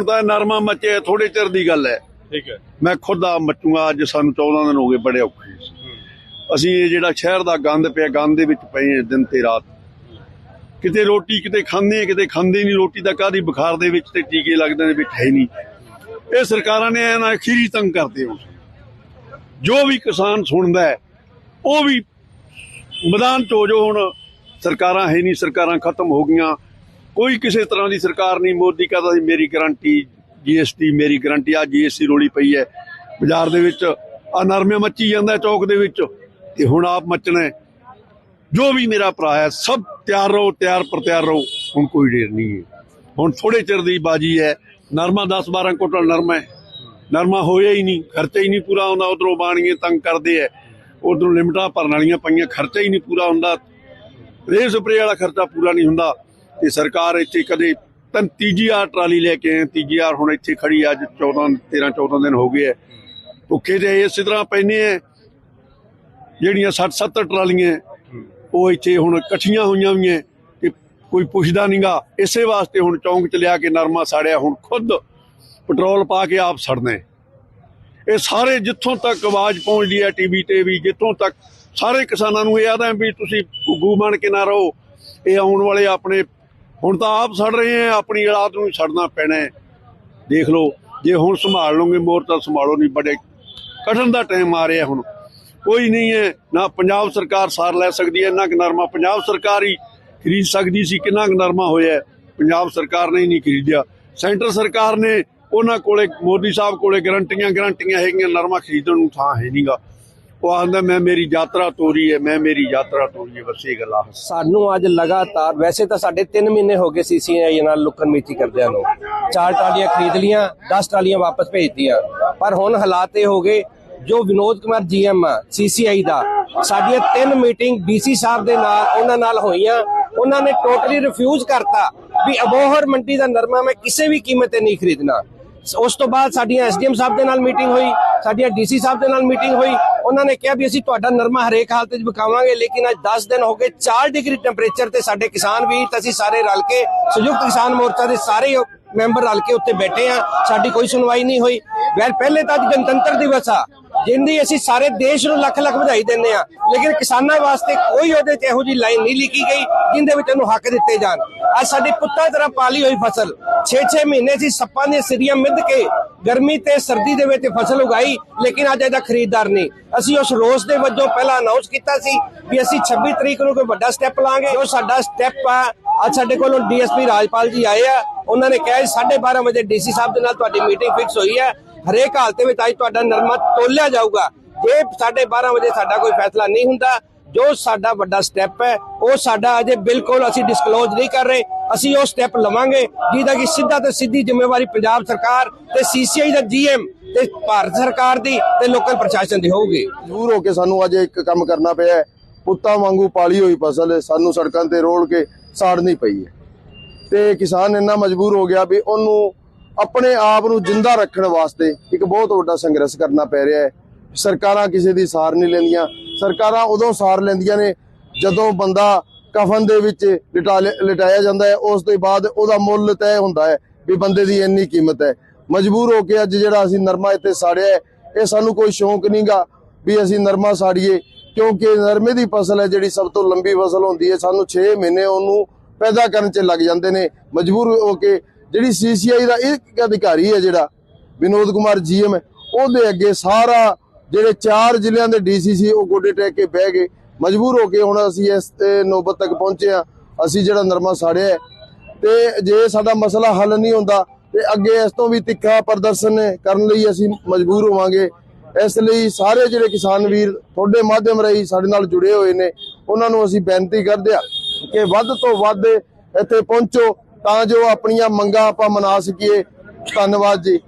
ਹੁਣ ਤਾਂ ਨਰਮਾ ਮੱਚੇ ਥੋੜੇ ਚਿਰ ਦੀ ਗੱਲ ਹੈ। ਠੀਕ ਹੈ। ਮੈਂ ਖੁਦ ਆ ਮੱਚੂਗਾ ਅੱਜ ਸਾਨੂੰ 14 ਦਿਨ ਹੋ ਗਏ ਬੜੇ ਔਖੇ। ਅਸੀਂ ਇਹ ਜਿਹੜਾ ਸ਼ਹਿਰ ਦਾ ਗੰਦ ਪਿਆ ਗੰਦ ਦੇ ਵਿੱਚ ਪਏ ਦਿਨ ਤੇ ਰਾਤ। ਕਿਤੇ ਰੋਟੀ ਕਿਤੇ ਖਾਂਦੇ ਕਿਤੇ ਖਾਂਦੇ ਨਹੀਂ ਰੋਟੀ ਤਾਂ ਕਾਦੀ ਬੁਖਾਰ ਦੇ ਵਿੱਚ ਤੇ ਟੀਕੇ ਲੱਗਦੇ ਨੇ ਵਿੱਚ ਹੈ ਨਹੀਂ। ਇਹ ਸਰਕਾਰਾਂ ਨੇ ਇਹਨਾਂ ਅਖੀਰੀ ਤੰਗ ਕਰਦੇ ਹੋ। ਜੋ ਵੀ ਕਿਸਾਨ ਸੁਣਦਾ ਹੈ ਉਹ ਵੀ ਮੈਦਾਨ ਚ ਜੋ ਹੁਣ। ਸਰਕਾਰਾਂ ਹੈ ਨਹੀਂ ਸਰਕਾਰਾਂ ਖਤਮ ਹੋ ਗਈਆਂ। ਕੋਈ ਕਿਸੇ ਤਰ੍ਹਾਂ ਦੀ ਸਰਕਾਰ ਨਹੀਂ, ਮੋਦੀ ਕਹਿੰਦਾ ਸੀ, ਮੇਰੀ ਗਰੰਟੀ ਜੀਐਸਟੀ ਮੇਰੀ ਗਰੰਟੀ ਆ ਜੀਐਸਟੀ ਰੋਲੀ ਪਈ ਹੈ। ਬਾਜ਼ਾਰ ਦੇ ਵਿੱਚ ਆ ਨਰਮੇ ਮੱਚੀ ਜਾਂਦਾ ਚੌਕ ਦੇ ਵਿੱਚ ਤੇ ਹੁਣ ਆਪ ਮੱਚਣਾ ਜੋ ਵੀ ਮੇਰਾ ਭਰਾ ਹੈ, ਸਭ ਤਿਆਰ ਰਹੋ, ਤਿਆਰ ਪਰ ਤਿਆਰ ਰਹੋ, ਹੁਣ ਕੋਈ ਡੇਰ ਨਹੀਂ ਹੈ। ਹੁਣ ਥੋੜੇ ਚਿਰ ਦੀ ਬਾਜੀ ਹੈ, ਨਰਮਾ 10 12 ਕੁਇੰਟਲ ਨਰਮਾ ਹੈ। ਨਰਮਾ ਹੋਇਆ ਹੀ ਨਹੀਂ, ਖਰਚਾ ਹੀ ਨਹੀਂ ਪੂਰਾ ਹੁੰਦਾ, ਉਧਰੋਂ ਬਾਣੀਏ ਤੰਗ ਕਰਦੇ ਐ ਉਧਰੋਂ ਲਿਮਟਾਂ ਭਰਨ ਵਾਲੀਆਂ ਪਈਆਂ, ਖਰਚਾ ਹੀ ਨਹੀਂ ਪੂਰਾ ਹੁੰਦਾ। ਰੇ ਸਪਰੇ ਵਾਲਾ ਖਰਚਾ ਪੂਰਾ ਨਹੀਂ ਹੁੰਦਾ। ਤੇ ਸਰਕਾਰ ਇੱਥੇ ਕਦੇ ਤਨ ਤੀਜੀ ਆਰ ਟਰਾਲੀ ਲੈ ਕੇ ਆਏ, ਤੀਜੀ ਆ ਹੁਣ ਇੱਥੇ ਖੜੀ ਅੱਜ 14 13 14 ਦਿਨ ਹੋ ਗਏ ਐ ਭੁੱਖੇ ਤੇ ਇਸੇ ਤਰ੍ਹਾਂ ਪੈਨੇ ਐ ਜਿਹੜੀਆਂ 60 70 ਟਰਾਲੀਆਂ ਉਹ ਇੱਥੇ ਹੁਣ ਇਕੱਠੀਆਂ ਹੋਈਆਂ ਹੋਈਆਂ ਤੇ ਕੋਈ ਪੁੱਛਦਾ ਨਹੀਂਗਾ ਇਸੇ ਵਾਸਤੇ ਹੁਣ ਚੌਂਕ ਚ ਲਿਆ ਕੇ ਨਰਮਾ ਸਾੜਿਆ, ਹੁਣ ਖੁਦ ਪੈਟਰੋਲ ਪਾ ਕੇ ਆਪ ਸੜਨਾ ਇਹ ਸਾਰੇ ਜਿੱਥੋਂ ਤੱਕ ਆਵਾਜ਼ ਪਹੁੰਚਦੀ ਹੈ ਟੀਵੀ ਤੇ ਵੀ, ਜਿੱਥੋਂ ਤੱਕ ਸਾਰੇ ਕਿਸਾਨਾਂ ਨੂੰ ਇਹ ਆਦਾ ਵੀ ਤੁਸੀਂ ਗੁੱਗੂ ਬਣ ਕੇ ਨਾ ਰਹੋ, ਇਹ ਆਉਣ ਵਾਲੇ ਆਪਣੇ ਹੁਣ ਤਾਂ ਆਪ ਸੜ ਰਹੇ ਆ ਆਪਣੀ ਔਲਾਦ ਨੂੰ ਛੱਡਣਾ ਪੈਣਾ ਦੇਖ ਲਓ, ਜੇ ਹੁਣ ਸੰਭਾਲ ਲਓਗੇ ਤਾਂ ਸੰਭਾਲੋ ਨਹੀਂ, ਬੜੇ ਕਠਨ ਦਾ ਟਾਈਮ ਆ ਰਿਹਾ ਹੁਣ। ਕੋਈ ਨਹੀਂ ਹੈ, ਨਾ ਪੰਜਾਬ ਸਰਕਾਰ ਸਾਰ ਲੈ ਸਕਦੀ ਹੈ ਨਾ ਕਿ ਨਰਮਾ ਪੰਜਾਬ ਸਰਕਾਰ ਹੀ ਖਰੀਦ ਸਕਦੀ ਸੀ, ਕਿੰਨਾ ਕੁ ਨਰਮਾ ਹੋਇਆ ਪੰਜਾਬ ਸਰਕਾਰ ਨੇ ਹੀ ਨਹੀਂ ਖਰੀਦਿਆ। ਸੈਂਟਰ ਸਰਕਾਰ ਨੇ ਉਹਨਾਂ ਕੋਲੇ, ਮੋਦੀ ਸਾਹਿਬ ਕੋਲੇ ਗਰੰਟੀਆਂ ਗਰੰਟੀਆਂ ਹੈਗੀਆਂ, ਨਰਮਾ ਖਰੀਦਣ ਨੂੰ ਥਾਂ ਹੈ ਨਹੀਂਗਾ ਉਹ ਆਂਦਾ, ਮੈਂ ਮੇਰੀ ਯਾਤਰਾ ਤੋਰੀ ਹੈ ਮੈਂ ਮੇਰੀ ਯਾਤਰਾ ਤੋਰੀ ਹੈ ਬਸ ਇਹ ਗੱਲਾਂ ਸਾਨੂੰ ਅੱਜ ਲਗਾਤਾਰ, ਵੈਸੇ ਤਾਂ ਸਾਡੇ 3 ਮਹੀਨੇ ਹੋ ਗਏ ਸੀਸੀਆਈ ਨਾਲ ਲੁੱਕਣ ਮੀਚੀ ਕਰਦਿਆਂ ਨੂੰ। ਚਾਰ ਟਰਾਲੀਆਂ ਖਰੀਦ ਲੀਆਂ 10 ਟਰਾਲੀਆਂ ਵਾਪਸ ਭੇਜਤੀਆਂ। ਪਰ ਹੁਣ ਹਾਲਾਤ ਇਹ ਹੋ ਗਏ, ਜੋ ਵਿਨੋਦ ਕੁਮਾਰ ਜੀਐਮ ਸੀਸੀਆਈ ਦਾ, ਸਾਡੀਆਂ ਤਿੰਨ ਮੀਟਿੰਗ ਡੀਸੀ ਸਾਹਿਬ ਦੇ ਨਾਲ, ਉਹਨਾਂ ਨਾਲ ਹੋਈਆਂ। ਉਹਨਾਂ ਨੇ ਟੋਟਲੀ ਰਿਫਿਊਜ਼ ਕਰਤਾ ਵੀ ਅਬੋਹਰ ਮੰਡੀ ਦਾ ਨਰਮਾ ਮੈਂ ਕਿਸੇ ਵੀ ਕੀਮਤ ਤੇ ਨਹੀਂ ਖਰੀਦਣਾ। ਉਸ ਤੋਂ ਬਾਅਦ ਸਾਡੀਆਂ ਐਸਡੀਐਮ ਸਾਹਿਬ ਦੇ ਨਾਲ ਮੀਟਿੰਗ ਹੋਈ, ਸਾਡੀਆਂ ਡੀਸੀ ਸਾਹਿਬ ਦੇ ਨਾਲ ਮੀਟਿੰਗ ਹੋਈ ਉਹਨਾਂ ਨੇ ਕਿਹਾ ਵੀ ਅਸੀਂ ਤੁਹਾਡਾ ਨਰਮਾ ਹਰੇਕ ਹਾਲਤ ਵਿੱਚ ਵਿਕਾਵਾਂਗੇ ਲੇਕਿਨ ਅੱਜ 10 ਦਿਨ ਹੋ ਗਏ 4 ਡਿਗਰੀ ਟੈਂਪਰੇਚਰ ਤੇ ਸਾਡੇ ਕਿਸਾਨ ਵੀਰ ਅਸੀਂ ਸਾਰੇ ਰਲ ਕੇ, ਸੰਯੁਕਤ ਕਿਸਾਨ ਮੋਰਚਾ ਦੇ ਸਾਰੇ ਮੈਂਬਰ ਰਲ ਕੇ ਉੱਤੇ ਬੈਠੇ ਆ ਸਾਡੀ ਕੋਈ ਸੁਣਵਾਈ ਨਹੀਂ ਹੋਈ। ਵੈਲ ਪਹਿਲੇ ਤਾਂ ਅੱਜ ਗਣਤੰਤਰ ਦਿਵਸ ਆ, ਜਿੰਦੀ ਅਸੀਂ ਸਾਰੇ ਦੇਸ਼ ਨੂੰ ਲੱਖ ਲੱਖ ਵਧਾਈ ਦਿੰਦੇ ਆ ਲੇਕਿਨ ਕਿਸਾਨਾਂ ਵਾਸਤੇ ਕੋਈ ਉਹਦੇ 'ਚ ਇਹੋ ਜੀ ਲਾਈਨ ਨਹੀਂ ਲਿਖੀ ਗਈ, ਜਿੰਦੇ ਵਿੱਚ ਉਹਨੂੰ ਹੱਕ ਦਿੱਤੇ ਜਾਣ। ਅੱਜ ਸਾਡੀ ਪੁੱਤਾਂ ਤਰ੍ਹਾਂ ਪਾਲੀ ਹੋਈ ਫਸਲ 6-6 ਮਹੀਨੇ ਸੀ ਸੱਪਾਂ ਦੀਆਂ ਸਿਰੀਆਂ ਮਿੱਧ ਕੇ ਗਰਮੀ ਤੇ ਸਰਦੀ ਦੇ ਵਿੱਚ ਫਸਲ ਉਗਾਈ, ਲੇਕਿਨ ਅੱਜ ਇਹਦਾ ਖਰੀਦਦਾਰ ਨਹੀਂ। ਅਸੀਂ ਉਸ ਰੋਸ ਦੇ ਵਜੋਂ ਪਹਿਲਾਂ ਅਨਾਉਂਸ ਕੀਤਾ ਸੀ ਵੀ ਅਸੀਂ 26 ਤਰੀਕ ਨੂੰ ਕੋਈ ਵੱਡਾ ਸਟੈਪ ਲਾਂਗੇ। ਉਹ ਸਾਡਾ ਸਟੈਪ ਆ, ਅੱਜ ਸਾਡੇ ਕੋਲੋਂ ਡੀਐਸਪੀ ਰਾਜਪਾਲ ਜੀ ਆਏ ਆ। ਉਹਨਾਂ ਨੇ ਕਿਹਾ 12:30 ਵਜੇ ਡੀਸੀ ਸਾਹਿਬ ਦੇ ਨਾਲ ਤੁਹਾਡੀ ਮੀਟਿੰਗ ਫਿਕਸ ਹੋਈ ਹੈ। ਹਰੇਕ ਹਾਲਤ ਵਿੱਚ ਅੱਜ ਤੁਹਾਡਾ ਨਰਮਾ ਤੋਲਿਆ ਜਾਊਗਾ। ਜੇ 12:30 ਵਜੇ ਸਾਡਾ ਕੋਈ ਫੈਸਲਾ ਨਹੀਂ ਹੁੰਦਾ ਜੋ ਸਾਡਾ ਵੱਡਾ ਸਟੈਪ ਹੈ, ਉਹ ਸਾਡਾ ਅਜੇ ਬਿਲਕੁਲ ਅਸੀਂ ਡਿਸਕਲੋਜ਼ ਨਹੀਂ ਕਰ ਰਹੇ। ਅਸੀਂ ਉਹ ਸਟੈਪ ਲਵਾਂਗੇ ਜਿਹਦਾ ਕਿ ਸਿੱਧਾ ਤੇ ਸਿੱਧੀ ਜ਼ਿੰਮੇਵਾਰੀ ਪੰਜਾਬ ਸਰਕਾਰ ਤੇ ਸੀਸੀਆਈ ਦਾ ਜੀਐਮ ਤੇ ਭਾਰਤ ਸਰਕਾਰ ਦੀ ਤੇ ਲੋਕਲ ਪ੍ਰਸ਼ਾਸਨ ਦੀ ਹੋਊਗੀ। ਮਜਬੂਰ ਹੋ ਕੇ ਸਾਨੂੰ ਅੱਜ ਇੱਕ ਕੰਮ ਕਰਨਾ ਪਿਆ ਪੁੱਤਾਂ ਵਾਂਗੂ ਪਾਲੀ ਹੋਈ ਫਸਲ ਸਾਨੂੰ ਸੜਕਾਂ ਤੇ ਰੋਲ ਕੇ ਸਾੜਨੀ ਪਈ ਹੈ। ਤੇ ਕਿਸਾਨ ਇੰਨਾ ਮਜਬੂਰ ਹੋ ਗਿਆ ਵੀ ਉਹਨੂੰ ਆਪਣੇ ਆਪ ਨੂੰ ਜਿੰਦਾ ਰੱਖਣ ਵਾਸਤੇ ਇੱਕ ਬਹੁਤ ਵੱਡਾ ਸੰਘਰਸ਼ ਕਰਨਾ ਪੈ ਰਿਹਾ ਹੈ। ਸਰਕਾਰਾਂ ਕਿਸੇ ਦੀ ਸਾਰ ਨਹੀਂ ਲੈਂਦੀਆਂ। ਸਰਕਾਰਾਂ ਉਦੋਂ ਸਾਰ ਲੈਂਦੀਆਂ ਨੇ, ਜਦੋਂ ਬੰਦਾ ਕਫਨ ਦੇ ਵਿੱਚ ਲਿਟਾ ਲਿ- ਲਿਟਾਇਆ ਜਾਂਦਾ ਹੈ, ਉਸ ਤੋਂ ਬਾਅਦ ਉਹਦਾ ਮੁੱਲ ਤੈਅ ਹੁੰਦਾ ਹੈ ਵੀ ਬੰਦੇ ਦੀ ਇੰਨੀ ਕੀਮਤ ਹੈ। ਮਜਬੂਰ ਹੋ ਕੇ ਅੱਜ ਜਿਹੜਾ ਅਸੀਂ ਨਰਮਾ ਇੱਥੇ ਸਾੜਿਆ ਇਹ ਸਾਨੂੰ ਕੋਈ ਸ਼ੌਂਕ ਨਹੀਂਗਾ ਵੀ ਅਸੀਂ ਨਰਮਾ ਸਾੜੀਏ, ਕਿਉਂਕਿ ਨਰਮੇ ਦੀ ਫਸਲ ਹੈ ਜਿਹੜੀ ਸਭ ਤੋਂ ਲੰਬੀ ਫਸਲ ਹੁੰਦੀ ਹੈ, ਸਾਨੂੰ 6 ਮਹੀਨੇ ਉਹਨੂੰ ਪੈਦਾ ਕਰਨ 'ਚ ਲੱਗ ਜਾਂਦੇ ਨੇ। ਮਜਬੂਰ ਹੋ ਕੇ ਜਿਹੜੀ ਸੀਸੀਆਈ ਦਾ ਇੱਕ ਅਧਿਕਾਰੀ ਹੈ ਜਿਹੜਾ, ਵਿਨੋਦ ਕੁਮਾਰ ਜੀਐਮ ਉਹਦੇ ਅੱਗੇ ਸਾਰਾ ਜਿਹੜੇ ਚਾਰ ਜ਼ਿਲ੍ਹਿਆਂ ਦੇ ਡੀਸੀ ਸੀ, ਉਹ ਗੋਡੇ ਟੇਕ ਕੇ ਬਹਿ ਗਏ। ਮਜਬੂਰ ਹੋ ਕੇ ਹੁਣ ਅਸੀਂ ਇਸ ਤੇ ਨੌਬਤ ਤੱਕ ਪਹੁੰਚੇ ਆ ਅਸੀਂ ਜਿਹੜਾ ਨਰਮਾ ਸਾੜਿਆ ਹੈ। ਤੇ ਜੇ ਸਾਡਾ ਮਸਲਾ ਹੱਲ ਨਹੀਂ ਹੁੰਦਾ, ਤੇ ਅੱਗੇ ਇਸ ਤੋਂ ਵੀ ਤਿੱਖਾ ਪ੍ਰਦਰਸ਼ਨ ਕਰਨ ਲਈ ਅਸੀਂ ਮਜਬੂਰ ਹੋਵਾਂਗੇ। ਇਸ ਲਈ ਸਾਰੇ ਜਿਹੜੇ ਕਿਸਾਨ ਵੀਰ ਤੁਹਾਡੇ ਮਾਧਿਅਮ ਰਾਹੀਂ ਸਾਡੇ ਨਾਲ ਜੁੜੇ ਹੋਏ ਨੇ, ਉਹਨਾਂ ਨੂੰ ਅਸੀਂ ਬੇਨਤੀ ਕਰਦੇ ਆ ਕਿ ਵੱਧ ਤੋਂ ਵੱਧ ਇੱਥੇ ਪਹੁੰਚੋ, ਤਾਂ ਜੋ ਆਪਣੀਆਂ ਮੰਗਾਂ ਆਪਾਂ ਮਨਾ ਸਕੀਏ। ਧੰਨਵਾਦ ਜੀ।